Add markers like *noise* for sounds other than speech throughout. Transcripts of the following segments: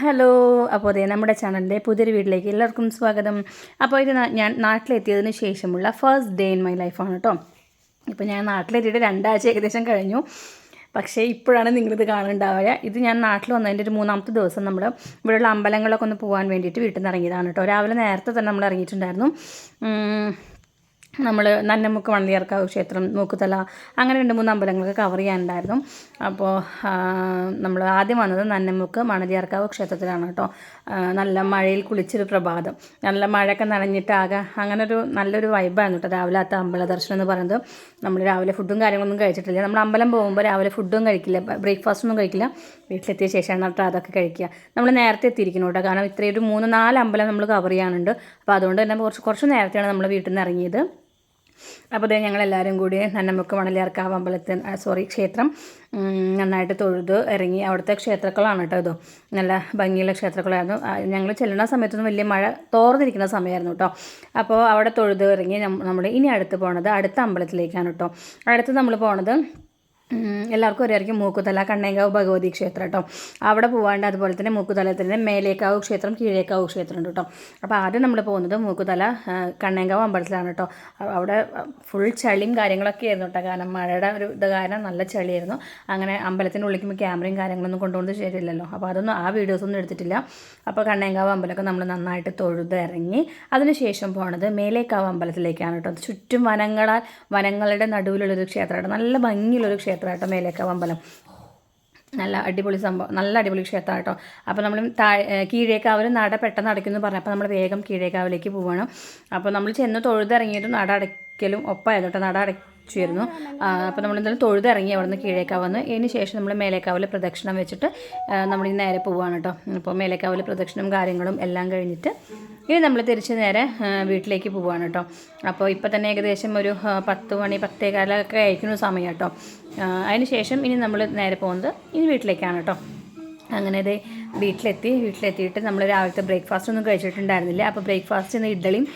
Hello അപ്പോൾ അതെ നമ്മുടെ ചാനലിന്റെ പുതിയൊരു വീട്ടിലേക്ക് എല്ലാവർക്കും സ്വാഗതം. അപ്പോൾ ഇത് ഞാൻ നാട്ടിലെത്തിയതിന് ശേഷമുള്ള ഫസ്റ്റ് ഡേ ഇൻ മൈ ലൈഫാണ് കേട്ടോ ഇപ്പോൾ ഞാൻ നാട്ടിലെത്തിയിട്ട് രണ്ടാഴ്ച ഏകദേശം കഴിഞ്ഞു. പക്ഷേ ഇപ്പോഴാണ് നിങ്ങളിത് കാണുന്നുണ്ടാവുക ഇത് ഞാൻ നാട്ടിൽ വന്നതിന്റെ ഒരു മൂന്നാമത്തെ ദിവസം നമ്മൾ ഇവിടെയുള്ള അമ്പലങ്ങളൊക്കെ ഒന്ന് പോകാൻ വേണ്ടിയിട്ട് വീട്ടിൽ നിന്ന് ഇറങ്ങിയതാണ് കേട്ടോ രാവിലെ നേരത്തെ തന്നെ നമ്മൾ ഇറങ്ങിയിട്ടുണ്ടായിരുന്നു. നമ്മൾ നന്നമുക്ക് വണ്ടിയർക്കാവ് ക്ഷേത്രം മൂക്കുതല അങ്ങനെ രണ്ട് മൂന്ന് അമ്പലങ്ങളൊക്കെ കവർ ചെയ്യാനുണ്ടായിരുന്നു. അപ്പോൾ നമ്മൾ ആദ്യം വന്നത് നന്നമുക്ക് മണലിയാർക്കാവ് ക്ഷേത്രത്തിലാണ് കേട്ടോ. നല്ല മഴയിൽ കുളിച്ചൊരു പ്രഭാതം. നല്ല മഴയൊക്കെ നനഞ്ഞിട്ട് ആകെ അങ്ങനെ ഒരു നല്ലൊരു വൈബായിരുന്നു കേട്ടോ രാവിലത്തെ അമ്പല ദർശനം എന്ന് പറയുന്നത്. നമ്മൾ രാവിലെ ഫുഡും കാര്യങ്ങളൊന്നും കഴിച്ചിട്ടില്ല. നമ്മൾ അമ്പലം പോകുമ്പോൾ രാവിലെ ഫുഡും കഴിക്കില്ല. ബ്രേക്ക്ഫാസ്റ്റ് ഒന്നും കഴിക്കില്ല. വീട്ടിലെത്തിയ ശേഷമാണ് കേട്ടോ അതൊക്കെ കഴിക്കുക. നമ്മൾ നേരത്തെ എത്തിയിരിക്കുന്നു കേട്ടോ. കാരണം ഇത്രയൊരു മൂന്ന് നാല് അമ്പലം നമ്മൾ കവർ ചെയ്യാനുണ്ട്. അപ്പോൾ അതുകൊണ്ട് തന്നെ കുറച്ച് കുറച്ച് നേരത്തെയാണ് നമ്മൾ വീട്ടിൽ നിന്ന് ഇറങ്ങിയത്. അപ്പോൾ ദേ ഞങ്ങളെല്ലാവരും കൂടി നന്നമുക്ക് മണലിയാർക്കാവ് അമ്പലത്തിൽ സോറി ക്ഷേത്രം നന്നായിട്ട് തൊഴുത് ഇറങ്ങി. അവിടുത്തെ ക്ഷേത്രക്കളാണ് കേട്ടോ ഇത്. നല്ല ഭംഗിയുള്ള ക്ഷേത്രക്കളായിരുന്നു. ഞങ്ങൾ ചെല്ലുന്ന സമയത്തൊന്നും വലിയ മഴ തോർന്നിരിക്കുന്ന സമയമായിരുന്നു കേട്ടോ അപ്പോൾ അവിടെ തൊഴുത് ഇറങ്ങി നമ്മൾ ഇനി അടുത്ത് പോണത് അടുത്ത അമ്പലത്തിലേക്കാണ് കേട്ടോ അടുത്ത് നമ്മൾ പോണത് എല്ലാവർക്കും ഒരേക്കും മൂക്കുതല കണ്ണേങ്കാവ് ഭഗവതി ക്ഷേത്രം കേട്ടോ. അവിടെ പോകാണ്ട് അതുപോലെ തന്നെ മൂക്കുതലത്തിന്റെ മേലേക്കാവ് ക്ഷേത്രം കീഴേക്കാവ് ക്ഷേത്രം ഉണ്ട് കേട്ടോ. അപ്പോൾ ആദ്യം നമ്മൾ പോകുന്നത് മൂക്കുതല കണ്ണേങ്കാവ് അമ്പലത്തിലാണ് കേട്ടോ. അവിടെ ഫുൾ ചളിയും കാര്യങ്ങളൊക്കെ ആയിരുന്നു കേട്ടോ. കാരണം മഴയുടെ ഒരു ഇത് കാരണം നല്ല ചളിയായിരുന്നു. അങ്ങനെ അമ്പലത്തിന്റെ ഉള്ളിക്കുമ്പോൾ ക്യാമറയും കാര്യങ്ങളൊന്നും കൊണ്ടുപോകുന്നത് ശരിയല്ലല്ലോ. അപ്പോൾ അതൊന്നും ആ വീഡിയോസ് ഒന്നും എടുത്തിട്ടില്ല. അപ്പോൾ കണ്ണേങ്കാവ് അമ്പലമൊക്കെ നമ്മൾ നന്നായിട്ട് തൊഴുത് ഇറങ്ങി അതിനുശേഷം പോണത് മേലേക്കാവ് അമ്പലത്തിലേക്കാണ് കേട്ടോ. ചുറ്റും വനങ്ങളാൽ വനങ്ങളുടെ നടുവിലുള്ളൊരു ക്ഷേത്രമാണ്. നല്ല ഭംഗിയുള്ളൊരു ക്ഷേത്രമായിട്ടോ മേലേക്കാവ് അമ്പലം. നല്ല അടിപൊളി സംഭവം നല്ല അടിപൊളി ക്ഷേത്രം കേട്ടോ. അപ്പോൾ നമ്മൾ താഴെ കീഴേക്കാവിൽ നട പെട്ടെന്ന് അടയ്ക്കുമെന്ന് പറഞ്ഞപ്പോൾ നമ്മൾ വേഗം കീഴേക്കാവിലേക്ക് പോവണം. അപ്പോൾ നമ്മൾ ചെന്ന് തൊഴുതിറങ്ങിയിട്ട് നട അടയ്ക്കലും ഒപ്പമായിരുന്നു കേട്ടോ. നട അടച്ചിരുന്നു. അപ്പോൾ നമ്മൾ എന്തായാലും തൊഴുതിറങ്ങി അവിടെ നിന്ന് കീഴേക്കാവ് വന്ന്. ഇതിന് ശേഷം നമ്മൾ മേലേക്കാവിൽ പ്രദക്ഷിണം വെച്ചിട്ട് നമ്മൾ ഈ നേരെ പോവുകയാണ് കേട്ടോ. അപ്പോൾ മേലേക്കാവിൽ പ്രദക്ഷിണം കാര്യങ്ങളും എല്ലാം കഴിഞ്ഞിട്ട് ഇനി നമ്മൾ തിരിച്ച് നേരെ വീട്ടിലേക്ക് പോവുകയാണ് കേട്ടോ. അപ്പോൾ ഇപ്പോൾ തന്നെ ഏകദേശം ഒരു പത്ത് മണി പത്തേകാലൊക്കെ ആയിരിക്കുന്ന സമയം കേട്ടോ. അതിന് ശേഷം ഇനി നമ്മൾ നേരെ പോകുന്നത് ഇനി വീട്ടിലേക്കാണ് കേട്ടോ. അങ്ങനെ വീട്ടിലെത്തി. വീട്ടിലെത്തിയിട്ട് നമ്മൾ രാവിലത്തെ ബ്രേക്ക്ഫാസ്റ്റ് ഒന്നും കഴിച്ചിട്ടുണ്ടായിരുന്നില്ല. അപ്പോൾ ബ്രേക്ക്ഫാസ്റ്റ് ഇന്ന് ഇഡ്ഡലിയും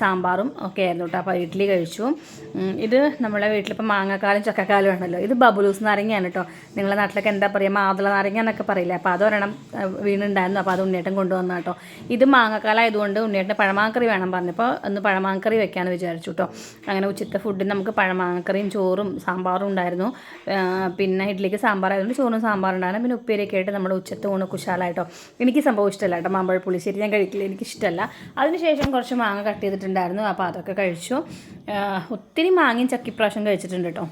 സാമ്പാറും ഒക്കെ ആയിരുന്നു കേട്ടോ. അപ്പോൾ ഇഡ്ഡലി കഴിച്ചു. ഇത് നമ്മളെ വീട്ടിലിപ്പോൾ മാങ്ങക്കാലം ചക്കക്കാലം ആണല്ലോ ഇത് ബബുലൂസ് നാരങ്ങയാണ് കേട്ടോ. നിങ്ങളുടെ നാട്ടിലൊക്കെ എന്താ പറയുക മാതള നാരങ്ങ എന്നൊക്കെ പറയില്ല? അപ്പോൾ അതൊരെണ്ണം വീണുണ്ടായിരുന്നു. അപ്പോൾ അത് ഉണ്ണിയേട്ടൻ കൊണ്ടുവന്ന കേട്ടോ. ഇത് മാങ്ങക്കാലം ആയതുകൊണ്ട് ഉണ്ണിയേട്ടന് പഴമാങ്കറി വേണം പറഞ്ഞപ്പോൾ ഒന്ന് പഴമാങ്കറി വെക്കാമെന്ന് വിചാരിച്ചു കേട്ടോ. അങ്ങനെ ഉച്ചത്തെ ഫുഡിന് നമുക്ക് പഴമാങ്കറിയും ചോറും സാമ്പാറും ഉണ്ടായിരുന്നു. പിന്നെ ഇഡ്ഡലിക്ക് സാമ്പാർ ആയതുകൊണ്ട് ചോറും സാമ്പാറുണ്ടായിരുന്നു പിന്നെ ഉപ്പേരിയൊക്കെ ആയിട്ട് നമ്മുടെ ഉച്ചത്തെ കുശാലായിട്ടോ എനിക്ക് സംഭവം ഇഷ്ടമല്ല കേട്ടോ. മാമ്പഴ പുളിശ്ശേരി ഞാൻ കഴിക്കില്ല. എനിക്കിഷ്ടമല്ല അതിനുശേഷം കുറച്ച് മാങ്ങ കട്ട് ചെയ്തിട്ടുണ്ടായിരുന്നു. അപ്പോൾ അതൊക്കെ കഴിച്ചു. ഒത്തിരി മാങ്ങയും ചക്കിപ്രാവശ്യം കഴിച്ചിട്ടുണ്ട് കേട്ടോ.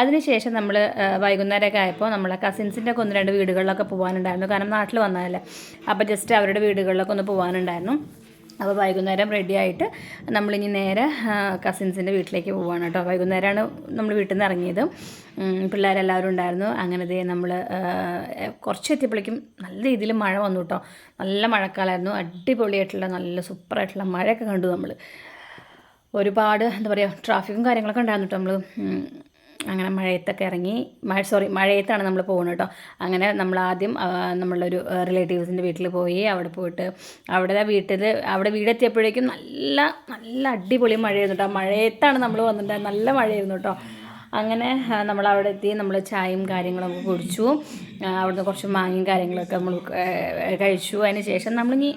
അതിനുശേഷം നമ്മൾ വൈകുന്നേരമൊക്കെ ആയപ്പോൾ നമ്മളെ കസിൻസിന്റെ ഒക്കെ ഒന്ന് രണ്ട് വീടുകളിലൊക്കെ പോകാനുണ്ടായിരുന്നു കാരണം നാട്ടിൽ വന്നതല്ലേ. അപ്പോൾ ജസ്റ്റ് അവരുടെ വീടുകളിലൊക്കെ ഒന്ന് പോകാനുണ്ടായിരുന്നു അപ്പോൾ വൈകുന്നേരം റെഡി ആയിട്ട് നമ്മളിനി നേരെ കസിൻസിന്റെ വീട്ടിലേക്ക് പോവാണ് കേട്ടോ. വൈകുന്നേരമാണ് നമ്മൾ വീട്ടിൽ നിന്ന് ഇറങ്ങിയത്. പിള്ളേരെല്ലാവരും ഉണ്ടായിരുന്നു. അങ്ങനെ ദേ നമ്മൾ കുറച്ച് എത്തിയപ്പോഴേക്കും നല്ല രീതിയിൽ മഴ വന്നു കേട്ടോ. നല്ല മഴക്കാലമായിരുന്നു അടിപൊളിയായിട്ടുള്ള നല്ല സൂപ്പറായിട്ടുള്ള മഴയൊക്കെ കണ്ടു നമ്മൾ ഒരുപാട് എന്താ പറയുക ട്രാഫിക്കും കാര്യങ്ങളൊക്കെ ഉണ്ടായിരുന്നു കേട്ടോ നമ്മൾ അങ്ങനെ മഴയത്തൊക്കെ ഇറങ്ങി മഴ സോറി മഴയത്താണ് നമ്മൾ പോകുന്നത് കേട്ടോ. അങ്ങനെ നമ്മൾ ആദ്യം നമ്മളൊരു റിലേറ്റീവ്സിന്റെ വീട്ടിൽ പോയി അവിടെ പോയിട്ട് അവിടെ വീട്ടിൽ അവിടെ വീടെത്തിയപ്പോഴേക്കും നല്ല നല്ല അടിപൊളി മഴയായിരുന്നു കേട്ടോ. മഴയത്താണ് നമ്മൾ വന്നിട്ടുണ്ടായത് നല്ല മഴയായിരുന്നു കേട്ടോ. അങ്ങനെ നമ്മൾ അവിടെ എത്തി നമ്മൾ ചായയും കാര്യങ്ങളൊക്കെ കുടിച്ചു. അവിടുന്ന് കുറച്ച് മാങ്ങയും കാര്യങ്ങളൊക്കെ നമ്മൾ കഴിച്ചു. അതിന് ശേഷം നമ്മളിനി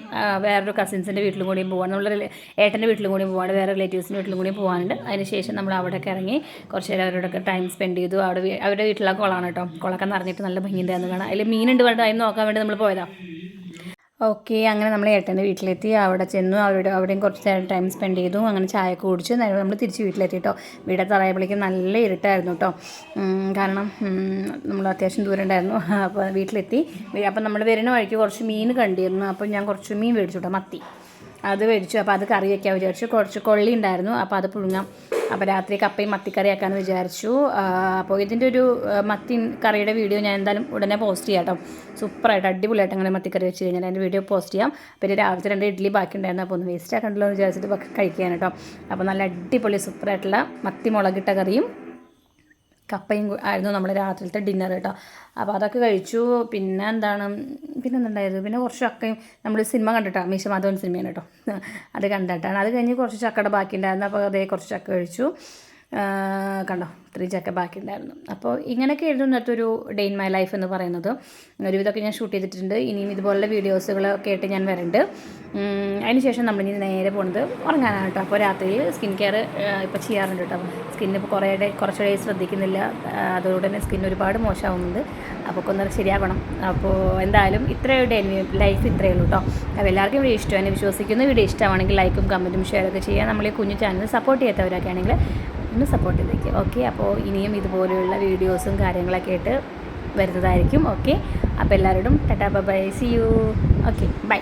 വേറൊരു കസിൻസിന്റെ വീട്ടിലും കൂടി പോകാൻ നമ്മൾ ഏട്ടന്റെ വീട്ടിലും കൂടി പോകാണ്ട് വേറെ റിലേറ്റീവ്സിന്റെ വീട്ടിലും കൂടി പോകാനുണ്ട് അതിന് ശേഷം നമ്മൾ അവിടെയൊക്കെ ഇറങ്ങി കുറച്ച് നേരം അവരോടൊക്കെ ടൈം സ്പെൻഡ് ചെയ്തു. അവിടെ അവരുടെ വീട്ടിലെ കുളമാണ് കേട്ടോ. കുളമൊക്കെ നിറഞ്ഞിട്ട് നല്ല ഭംഗിയുണ്ടായിരുന്നു കാണാം. അതിൽ മീനുണ്ട് പറഞ്ഞിട്ട് അതിന് നോക്കാൻ വേണ്ടി നമ്മൾ പോയതാണ് ഓക്കെ അങ്ങനെ നമ്മൾ ഏട്ടന്റെ വീട്ടിലെത്തി. അവിടെ ചെന്നു അവരുടെ അവിടെയും കുറച്ച് ടൈം സ്പെൻഡ് ചെയ്തു. അങ്ങനെ ചായയൊക്കെ കുടിച്ചു. നേരെ നമ്മൾ തിരിച്ച് വീട്ടിലെത്തി കേട്ടോ വീടെ തറയപ്പോഴേക്കും നല്ല ഇരുട്ടായിരുന്നു കേട്ടോ കാരണം നമ്മൾ അത്യാവശ്യം ദൂരം ഉണ്ടായിരുന്നു. *laughs* അപ്പോൾ വീട്ടിലെത്തി. അപ്പം നമ്മൾ വരുന്ന വഴിക്ക് കുറച്ച് മീൻ കണ്ടിരുന്നു. അപ്പം ഞാൻ കുറച്ച് മീൻ മേടിച്ചു കേട്ടോ മത്തി. അത് മേടിച്ചു. അപ്പോൾ അത് കറി വയ്ക്കാൻ വിചാരിച്ചു. കുറച്ച് കൊള്ളി ഉണ്ടായിരുന്നു. അപ്പോൾ അത് പുഴുങ്ങാം. അപ്പോൾ രാത്രി കപ്പയും മത്തിക്കറി ആക്കാമെന്ന് വിചാരിച്ചു അപ്പോൾ ഇതിന്റെ ഒരു മത്തി കറിയുടെ വീഡിയോ ഞാൻ എന്തായാലും ഉടനെ പോസ്റ്റ് ചെയ്യാം കേട്ടോ. സൂപ്പറായിട്ട് അടിപൊളിയായിട്ട് അങ്ങനെ മത്തിക്കറി വെച്ച് കഴിഞ്ഞാൽ അതിന്റെ വീഡിയോ പോസ്റ്റ് ചെയ്യാം. പിന്നെ രാവിലെ രണ്ട് ഇഡ്ഡലി ബാക്കി ഉണ്ടായിരുന്നു അപ്പോൾ ഒന്ന് വേസ്റ്റ് ആക്കണ്ടല്ലോ എന്ന് വിചാരിച്ചിട്ട് കഴിക്കാൻ കേട്ടോ. അപ്പോൾ നല്ല അടിപൊളി സൂപ്പറായിട്ടുള്ള മത്തി മുളകിട്ട കറിയും കപ്പയും ആയിരുന്നു നമ്മൾ രാത്രിയിലത്തെ ഡിന്നർ കേട്ടോ അപ്പോൾ അതൊക്കെ കഴിച്ചു. പിന്നെ എന്താണ്? പിന്നെ എന്തുണ്ടായിരുന്നു പിന്നെ കുറച്ച് ചക്കയും നമ്മൾ സിനിമ കണ്ടിട്ടാണ് മീശ മാധവൻ സിനിമയാണ് കേട്ടോ അത് കണ്ടിട്ടാണ്. അത് കഴിഞ്ഞ് കുറച്ച് ചക്കയുടെ ബാക്കി ഉണ്ടായിരുന്നു അപ്പോൾ അതേ കുറച്ച് ചക്ക കഴിച്ചു. കണ്ടോ ത്രീജൊക്കെ ബാക്കിയുണ്ടായിരുന്നു. അപ്പോൾ ഇങ്ങനെയൊക്കെ എഴുതുന്നിടത്തൊരു ഡേ ഇൻ മൈ ലൈഫ് എന്ന് പറയുന്നത്. ഒരുവിധമൊക്കെ ഞാൻ ഷൂട്ട് ചെയ്തിട്ടുണ്ട്. ഇനിയും ഇതുപോലുള്ള വീഡിയോസുകളൊക്കെ ആയിട്ട് ഞാൻ വരുന്നുണ്ട് അതിനുശേഷം നമ്മളിനി നേരെ പോകുന്നത് ഉറങ്ങാനാണ് കേട്ടോ അപ്പോൾ രാത്രിയിൽ സ്കിൻ കെയർ ഇപ്പോൾ ചെയ്യാറുണ്ട് കേട്ടോ സ്കിന്ന് ഇപ്പോൾ കുറേ ഡേ കുറച്ച് ഡേ ശ്രദ്ധിക്കുന്നില്ല. അതോടെ തന്നെ സ്കിൻ ഒരുപാട് മോശമാവുന്നുണ്ട്. അപ്പോൾ ഒന്ന് ശരിയാവണം. അപ്പോൾ എന്തായാലും ഇത്രയേ ഡേ ലൈഫ് ഇത്രയേ ഉള്ളൂ കേട്ടോ അപ്പോൾ എല്ലാവർക്കും വീഡിയോ ഇഷ്ടമാണ് വിശ്വസിക്കുന്നു. വീഡിയോ ഇഷ്ടമാണെങ്കിൽ ലൈക്കും കമന്റും ഷെയറൊക്കെ ചെയ്യുക. ഈ കുഞ്ഞു ചാനൽ സപ്പോർട്ട് ചെയ്യാത്തവരൊക്കെ ആണെങ്കിൽ ഒന്ന് സപ്പോർട്ട് ചെയ്തേക്ക്. ഓക്കെ അപ്പോൾ ഇനിയും ഇതുപോലെയുള്ള വീഡിയോസും കാര്യങ്ങളൊക്കെ ആയിട്ട് വരുന്നതായിരിക്കും. ഓക്കെ അപ്പോൾ എല്ലാവരോടും ta ta bye see you okay bye